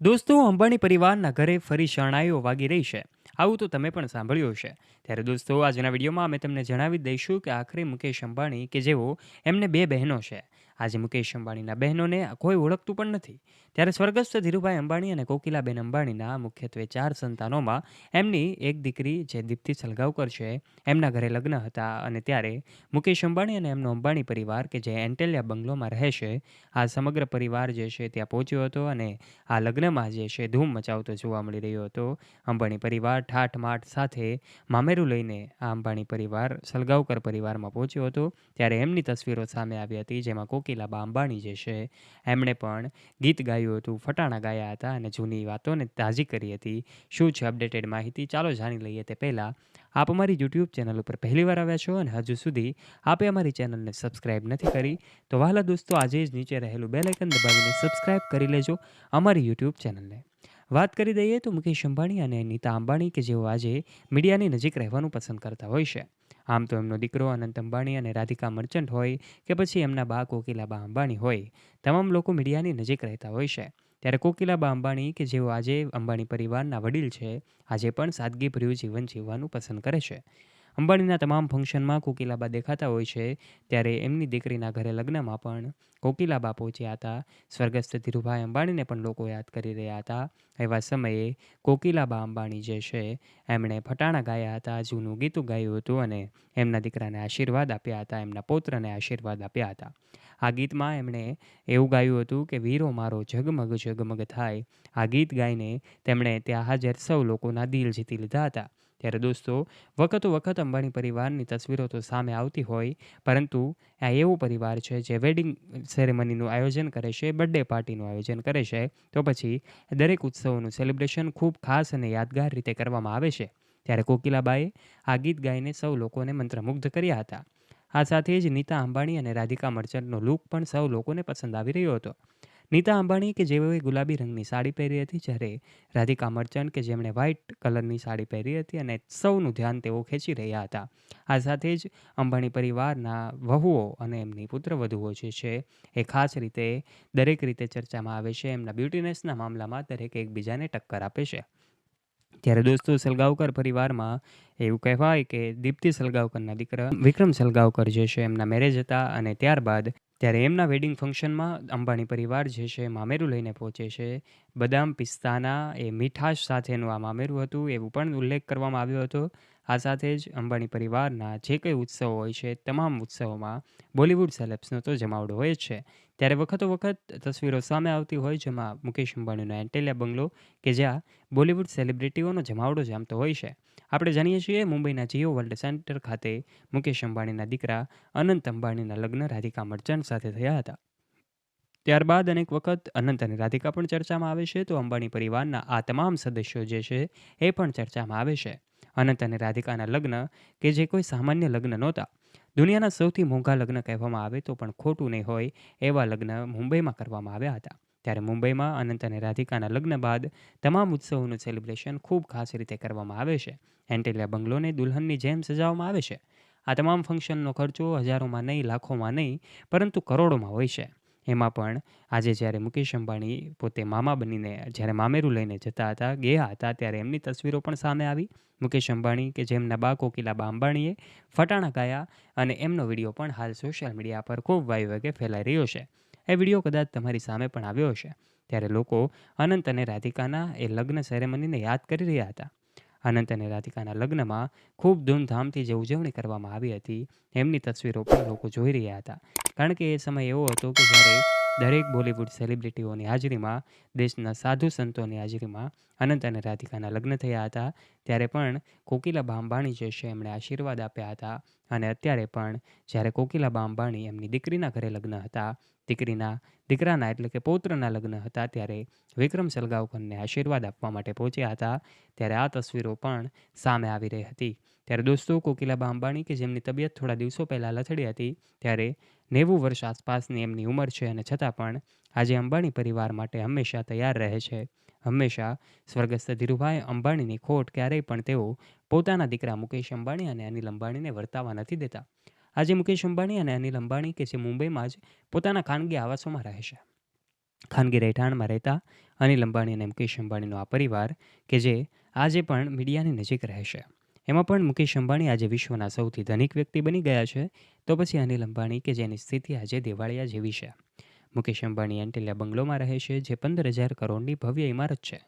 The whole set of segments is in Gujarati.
દોસ્તો અંબાણી પરિવારના ઘરે ફરી શરણાઈઓ વાગી રહી છે. આવું તો તમે પણ સાંભળ્યું હશે. ત્યારે દોસ્તો, આજના વિડીયોમાં અમે તમને જણાવી દઈશું કે આખરે મુકેશ અંબાણી, કે જેઓ એમને બે બહેનો છે. આજે મુકેશ અંબાણીના બહેનોને કોઈ ઓળખતું પણ નથી. ત્યારે સ્વર્ગસ્થ ધીરુભાઈ અંબાણી અને કોકિલાબેન અંબાણીના મુખ્યત્વે ચાર સંતાનોમાં એમની એક દીકરી જે દીપ્તિ સલગાવકર છે, એમના ઘરે લગ્ન હતા અને ત્યારે મુકેશ અંબાણી અને એમનો અંબાણી પરિવાર કે જે એન્ટેલિયા બંગલોમાં રહે છે, આ સમગ્ર પરિવાર જે છે ત્યાં પહોંચ્યો હતો અને આ લગ્નમાં જે છે ધૂમ મચાવતો જોવા મળી રહ્યો હતો. અંબાણી પરિવાર ઠાઠ માઠ સાથે મામેરું લઈને આ અંબાણી પરિવાર, સલગાવકર પરિવારમાં પહોંચ્યો હતો. ત્યારે એમની તસવીરો સામે આવી હતી, જેમાં કોકિલાબા અંબાણી જે છે, એમણે પણ ગીત ગાયું હતું, ફટાણા ગાયા હતા અને જૂની વાતોને તાજી કરી હતી. શું છે અપડેટેડ માહિતી? ચાલો જાણી લઈએ તે પહેલાં, આપ અમારી યુટ્યુબ ચેનલ ઉપર પહેલીવાર આવ્યા છો અને હજુ સુધી આપે અમારી ચેનલને સબસ્ક્રાઇબ નથી કરી, તો વહાલા દોસ્તો, આજે જ નીચે રહેલું બેલેકન દબાવીને સબસ્ક્રાઇબ કરી લેજો અમારી યુટ્યુબ ચેનલને. વાત કરી દઈએ તો મુકેશ અંબાણી અને નીતા અંબાણી, કે જેઓ આજે મીડિયાની નજીક રહેવાનું પસંદ કરતા હોય છે. આમ તો એમનો દીકરો અનંત અંબાણી અને રાધિકા મર્ચન્ટ હોય કે પછી એમના બા કોકિલાબા અંબાણી હોય. તમામ લોકો મીડિયાની નજીક રહેતા હોય છે. ત્યારે કોકિલાબા અંબાણી કે જેઓ આજે અંબાણી પરિવારના વડીલ છે, આજે પણ સાદગીભર્યું જીવન જીવવાનું પસંદ કરે છે. અંબાણીના તમામ ફંક્શનમાં કોકિલાબા દેખાતા હોય છે. ત્યારે એમની દીકરીના ઘરે લગ્નમાં પણ કોકિલાબા પહોંચ્યા હતા. સ્વર્ગસ્થ ધીરુભાઈ અંબાણીને પણ લોકો યાદ કરી રહ્યા હતા. એવા સમયે કોકિલાબા અંબાણી જે છે, એમણે ફટાણા ગાયા હતા, જૂનું ગીતું ગાયું હતું અને એમના દીકરાને આશીર્વાદ આપ્યા હતા, એમના પૌત્રને આશીર્વાદ આપ્યા હતા. આ ગીતમાં એમણે એવું ગાયું હતું કે, વીરો મારો ઝગમગ ઝગમગ થાય. આ ગીત ગાઈને તેમણે ત્યાં હાજર સૌ લોકોના દિલ જીતી લીધા હતા. ત્યારે દોસ્તો, વખતો વખત અંબાણી પરિવારની તસવીરો તો સામે આવતી હોય, પરંતુ આ એવો પરિવાર છે જે વેડિંગ સેરેમનીનું આયોજન કરે છે બર્થડે પાર્ટીનું આયોજન કરે છે, તો પછી દરેક ઉત્સવોનું સેલિબ્રેશન ખૂબ ખાસ અને યાદગાર રીતે કરવામાં આવે છે. ત્યારે કોકિલાબાએ આ ગીત ગાઈને સૌ લોકોને મંત્રમુગ્ધ કર્યા હતા. આ સાથે જ નીતા અંબાણી અને રાધિકા મર્ચન્ટનો લુક પણ સૌ લોકોને પસંદ આવી રહ્યો હતો. નીતા અંબાણી કે જેઓએ ગુલાબી રંગની સાડી પહેરી હતી, જ્યારે રાધિકા મર્ચન્ટ કે જેમણે વ્હાઇટ કલરની સાડી પહેરી હતી અને સૌનું ધ્યાન તેઓ ખેંચી રહ્યા હતા. આ સાથે જ અંબાણી પરિવારના વહુઓ અને એમની પુત્રવધુઓ જે છે, એ ખાસ રીતે દરેક રીતે ચર્ચામાં આવે છે. એમના બ્યુટીનેસના મામલામાં દરેક એકબીજાને ટક્કર આપે છે. ત્યારે દોસ્તો, સલગાવકર પરિવારમાં એવું કહેવાય કે દીપ્તિ સલગાવકરના દીકરા વિક્રમ સલગાવકર જે છે, એમના મેરેજ હતા અને ત્યારબાદ ત્યારે એમના વેડિંગ ફંક્શનમાં અંબાણી પરિવાર જે છે મામેરું લઈને પહોંચે છે. બદામ પિસ્તાના એ મીઠાશ સાથેનું આ મામેરું હતું એવું પણ ઉલ્લેખ કરવામાં આવ્યો હતો. આ સાથે જ અંબાણી પરિવારના જે કંઈ ઉત્સવો હોય છે, તમામ ઉત્સવોમાં બોલિવૂડ સેલેબ્સનો તો જમાવડો હોય જ છે. ત્યારે વખતો વખત તસવીરો સામે આવતી હોય, જેમાં મુકેશ અંબાણીનો એન્ટેલિયા બંગલો, કે જ્યાં બોલિવૂડ સેલિબ્રિટીઓનો જમાવડો જામતો હોય છે. આપણે જાણીએ છીએ, મુંબઈના જીઓ વર્લ્ડ સેન્ટર ખાતે મુકેશ અંબાણીના દીકરા અનંત અંબાણીના લગ્ન રાધિકા મર્ચન્ટ સાથે થયા હતા. ત્યારબાદ અનેક વખત અનંત અને રાધિકા પણ ચર્ચામાં આવે છે, તો અંબાણી પરિવારના આ તમામ સદસ્યો જે છે, એ પણ ચર્ચામાં આવે છે. અનંત અને રાધિકાના લગ્ન, કે જે કોઈ સામાન્ય લગ્ન નહોતા. દુનિયાના સૌથી મોંઘા લગ્ન કહેવામાં આવે તો પણ ખોટું નહીં હોય એવા લગ્ન મુંબઈમાં કરવામાં આવ્યા હતા. ત્યારે મુંબઈમાં અનંત અને રાધિકાના લગ્ન બાદ તમામ ઉત્સવોનું સેલિબ્રેશન ખૂબ ખાસ રીતે કરવામાં આવે છે. એન્ટેલિયા બંગલોને દુલ્હનની જેમ સજાવવામાં આવે છે. આ તમામ ફંક્શનનો ખર્ચો હજારોમાં નહીં, લાખોમાં નહીં, પરંતુ કરોડોમાં હોય છે. એમાં પણ આજે જ્યારે મુકેશ અંબાણી પોતે મામા બનીને, જ્યારે મામેરું લઈને જતા હતા, ગયા હતા, ત્યારે એમની તસવીરો પણ સામે આવી. મુકેશ અંબાણી કે જેમના બા કોકિલાબા અંબાણીએ ફટાણા ગાયા અને એમનો વીડિયો પણ હાલ સોશિયલ મીડિયા પર ખૂબ વાયુ વેગે ફેલાઈ રહ્યો છે. એ વીડિયો કદાચ તમારી સામે પણ આવ્યો હશે. ત્યારે લોકો અનંત અને રાધિકાના એ લગ્ન સેરેમનીને યાદ કરી રહ્યા હતા. અનંત અને રાધિકાના લગ્નમાં ખૂબ ધૂમધામથી જે ઉજવણી કરવામાં આવી હતી, એમની તસવીરો પણ લોકો જોઈ રહ્યા હતા. કારણ કે એ સમય એવો હતો કે જ્યારે દરેક બોલિવૂડ સેલિબ્રિટીઓની હાજરીમાં, દેશના સાધુ સંતોની હાજરીમાં અનંત અને રાધિકાના લગ્ન થયા હતા, ત્યારે પણ કોકિલા અંબાણી જે છે એમણે આશીર્વાદ આપ્યા હતા. અને અત્યારે પણ જ્યારે કોકિલા અંબાણી એમની દીકરીના ઘરે લગ્ન હતા દીકરીના, દીકરાના એટલે કે પૌત્રના લગ્ન હતા ત્યારે વિક્રમ સલગાવકરને આશીર્વાદ આપવા માટે પહોંચ્યા હતા. ત્યારે આ તસવીરો પણ સામે આવી રહી હતી. ત્યારે દોસ્તો કોકિલાબા અંબાણી કે જેમની તબિયત થોડા દિવસો પહેલાં લથડી હતી, ત્યારે નેવું વર્ષ આસપાસની એમની ઉંમર છે અને છતાં પણ આજે અંબાણી પરિવાર માટે હંમેશા તૈયાર રહે છે. હંમેશા સ્વર્ગસ્થ ધીરુભાઈ અંબાણીની ખોટ ક્યારેય પણ તેઓ પોતાના દીકરા મુકેશ અંબાણી અને અનિલ અંબાણીને વર્તાવા નથી દેતા. આજે મુકેશ અંબાણી અને અનિલ અંબાણી કે જે મુંબઈમાં જ પોતાના ખાનગી આવાસોમાં રહે છે. ખાનગી રહેઠાણમાં રહેતા અનિલ અંબાણી અને મુકેશ અંબાણીનો આ પરિવાર કે જે આજે પણ મીડિયાની નજીક રહેશે એમાં પણ મુકેશ અંબાણી આજે વિશ્વના સૌથી ધનિક વ્યક્તિ બની ગયા છે. તો પછી અનિલ અંબાણી કે જેની સ્થિતિ આજે દેવાળિયા જેવી છે. મુકેશ અંબાણી એન્ટેલિયા બંગલોમાં રહે છે, જે પંદર હજાર કરોડની ભવ્ય ઇમારત છે.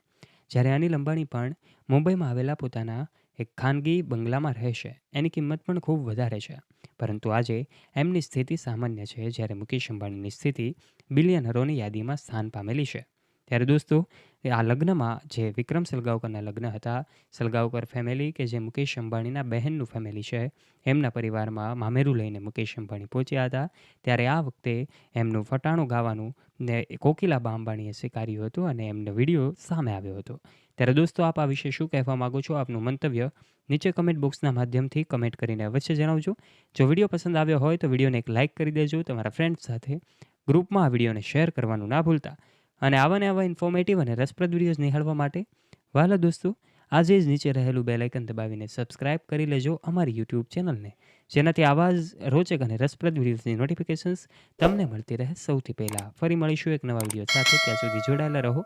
જ્યારે અનિલ અંબાણી પણ મુંબઈમાં આવેલા પોતાના એક ખાનગી બંગલામાં રહેશે. એની કિંમત પણ ખૂબ વધારે છે. પરંતુ આજે એમની સ્થિતિ સામાન્ય છે, જ્યારે મુકેશ અંબાણીની સ્થિતિ બિલિયનરોની યાદીમાં સ્થાન પામેલી છે. ત્યારે દોસ્તો આ લગ્નમાં જે વિક્રમ સલગાવકરના લગ્ન હતા સલગાવકર ફેમિલી કે જે મુકેશ અંબાણીના બહેનનું ફેમિલી છે, એમના પરિવારમાં મામેરું લઈને મુકેશ અંબાણી પહોંચ્યા હતા, ત્યારે આ વખતે એમનું ફટાણું ગાવાનું ને કોકિલાબા અંબાણીએ સ્વીકાર્યું હતું અને એમનો વીડિયો સામે આવ્યો હતો. ત્યારે દોસ્તો, આપ આ વિશે શું કહેવા માગો છો? આપનું મંતવ્ય નીચે કમેન્ટ બોક્સના માધ્યમથી કમેન્ટ કરીને અવશ્ય જણાવજો. જો વીડિયો પસંદ આવ્યો હોય તો વિડીયોને એક લાઇક કરી દેજો, તમારા ફ્રેન્ડ્સ સાથે ગ્રુપમાં આ વિડીયોને શેર કરવાનું ના ભૂલતા. અને આવા ને આવા ઇન્ફોર્મેટિવ અને રસપ્રદ વિડીયોઝ નિહાળવા માટે વહાલા દોસ્તો, આજે જ નીચે રહેલું બેલ આઇકન દબાવીને સબસ્ક્રાઇબ કરી લેજો અમારી યુટ્યુબ ચેનલને જેનાથી આવા જ રોચક અને રસપ્રદ વિડીયોઝની નોટિફિકેશન્સ તમને મળતી રહે સૌથી પહેલાં. ફરી મળીશું એક નવા વીડિયો સાથે. ત્યાં સુધી જોડાયેલા રહો.